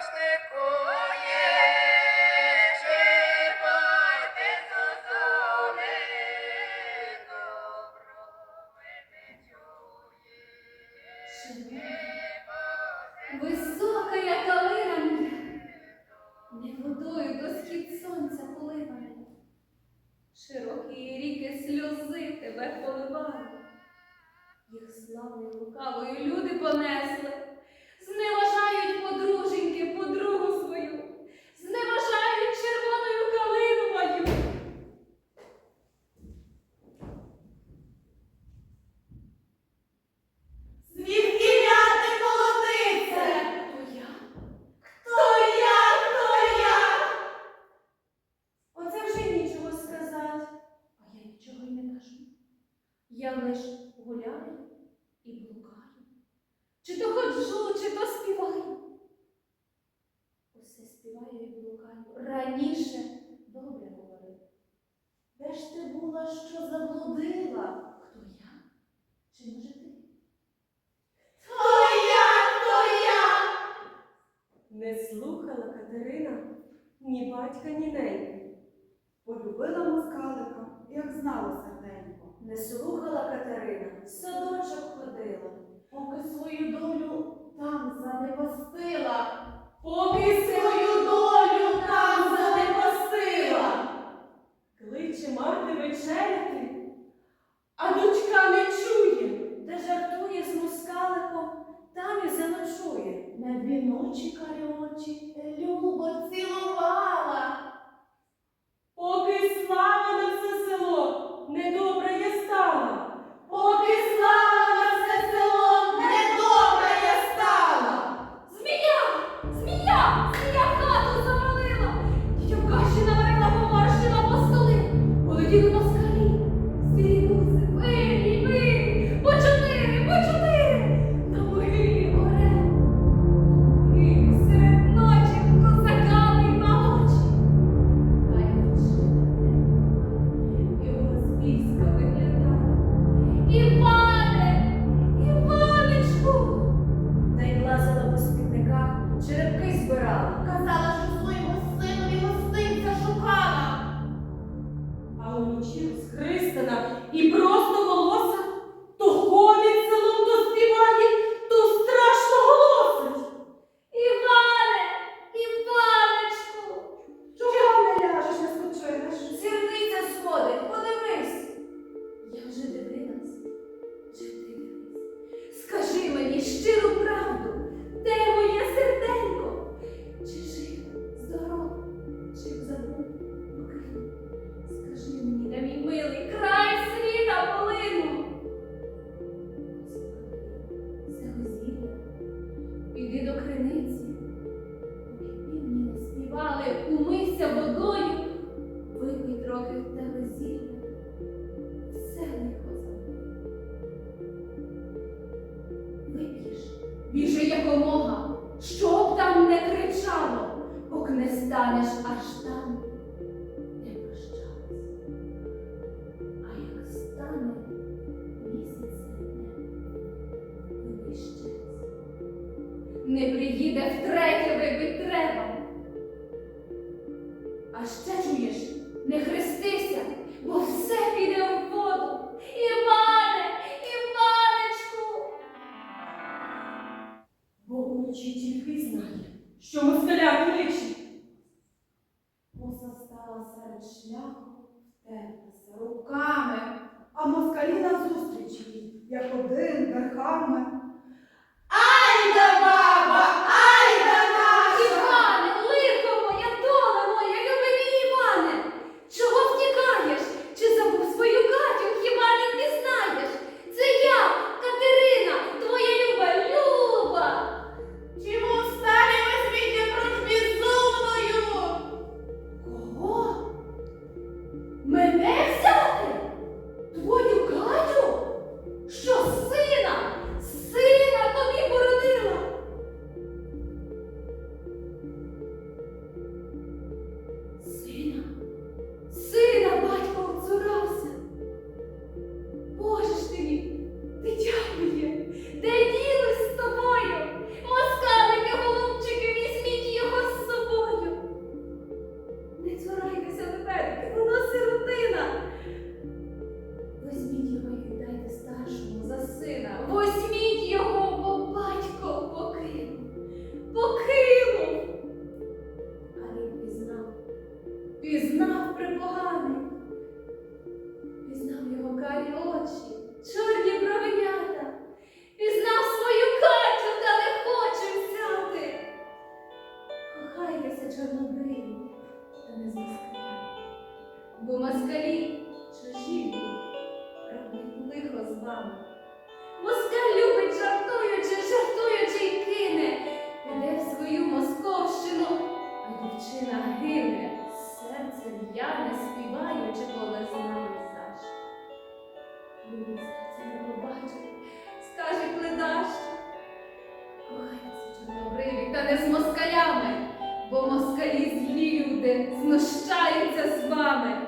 Страшне коє. співає і. Раніше добре говорив. Де ж ти була, що заблудила? Хто я? Чи може ти? Хто я, хто я? Не слухала Катерина ні батька, ні неньки. Полюбила москалика, як знала серденько. Не слухала Катерина, в садочок ходила, поки свою долю там занепастила. Porque seu Yudu ります Воістина і про. Really cry. не приїде втретє вибить треба. А ще чуєш, не хрестися, бо все піде в воду. Іване, Іванечку. Бо очі тільки знає, що москаля кличе. Муса стала серед шляху втерлася руками, а москалі назустріч їй, як один верхами. Ай, давай! сина. Ось люди знущаються з вами.